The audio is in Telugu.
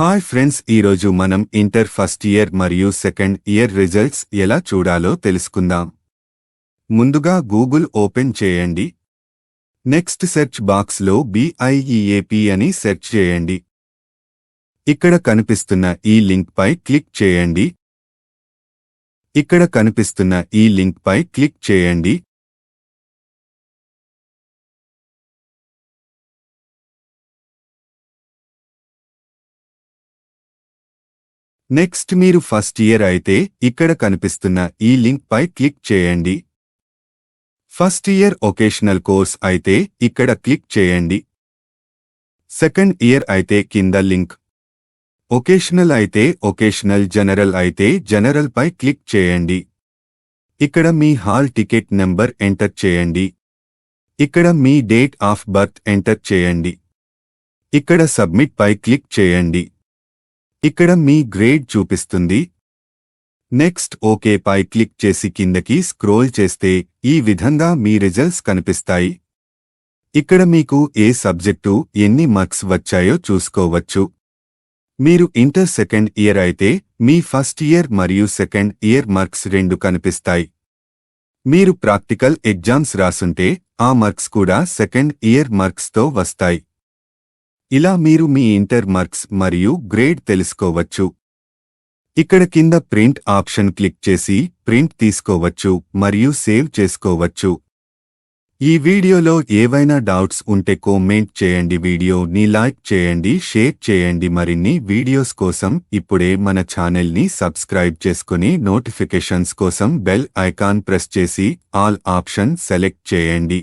హాయ్ ఫ్రెండ్స్ ఈరోజు మనం ఇంటర్ ఫస్ట్ ఇయర్ మరియు సెకండ్ ఇయర్ రిజల్ట్స్ ఎలా చూడాలో తెలుసుకుందాం. ముందుగా గూగుల్ ఓపెన్ చేయండి. నెక్స్ట్ సెర్చ్ బాక్స్లో బీఐఈఏపీ అని సెర్చ్ చేయండి. ఇక్కడ కనిపిస్తున్న ఈ లింక్పై క్లిక్ చేయండి. ఇక్కడ కనిపిస్తున్న ఈ లింక్పై క్లిక్ చేయండి. నెక్స్ట్ మీరు ఫస్ట్ ఇయర్ అయితే ఇక్కడ కనిపిస్తున్న ఈ లింక్ పై క్లిక్ చేయండి. ఫస్ట్ ఇయర్ ఒకేషనల్ కోర్స్ అయితే ఇక్కడ క్లిక్ చేయండి. సెకండ్ ఇయర్ అయితే కింద లింక్. ఒకేషనల్ అయితే ఒకేషనల్ జనరల్ అయితే జనరల్ పై క్లిక్ చేయండి. ఇక్కడ మీ హాల్ టికెట్ నెంబర్ ఎంటర్ చేయండి. ఇక్కడ మీ డేట్ ఆఫ్ బర్త్ ఎంటర్ చేయండి. ఇక్కడ సబ్మిట్ పై క్లిక్ చేయండి. ఇక్కడ మీ గ్రేడ్ చూపిస్తుంది. నెక్స్ట్ ఓకే పై క్లిక్ చేసి కిందకి స్క్రోల్ చేస్తే ఈ విధంగా మీ రిజల్ట్స్ కనిపిస్తాయి. ఇక్కడ మీకు ఏ సబ్జెక్టు ఎన్ని మార్క్స్ వచ్చాయో చూసుకోవచ్చు. మీరు ఇంటర్ సెకండ్ ఇయర్ అయితే మీ ఫస్ట్ ఇయర్ మరియు సెకండ్ ఇయర్ మార్క్స్ రెండు కనిపిస్తాయి. మీరు ప్రాక్టికల్ ఎగ్జామ్స్ రాసుంటే ఆ మార్క్స్ కూడా సెకండ్ ఇయర్ మార్క్స్తో వస్తాయి. ఇలా మీరు మీ ఇంటర్ మార్క్స్ మరియు గ్రేడ్ తెలుసుకోవచ్చు. ఇక్కడ కింద ప్రింట్ ఆప్షన్ క్లిక్ చేసి ప్రింట్ తీసుకోవచ్చు మరియు సేవ్ చేసుకోవచ్చు. ఈ వీడియోలో ఏవైనా డౌట్స్ ఉంటే కామెంట్ చేయండి వీడియోని లైక్ చేయండి షేర్ చేయండి. మరిన్ని వీడియోస్ కోసం ఇప్పుడే మన ఛానల్ని సబ్స్క్రైబ్ చేసుకుని నోటిఫికేషన్స్ కోసం బెల్ ఐకాన్ ప్రెస్ చేసి ఆల్ ఆప్షన్ సెలెక్ట్ చేయండి.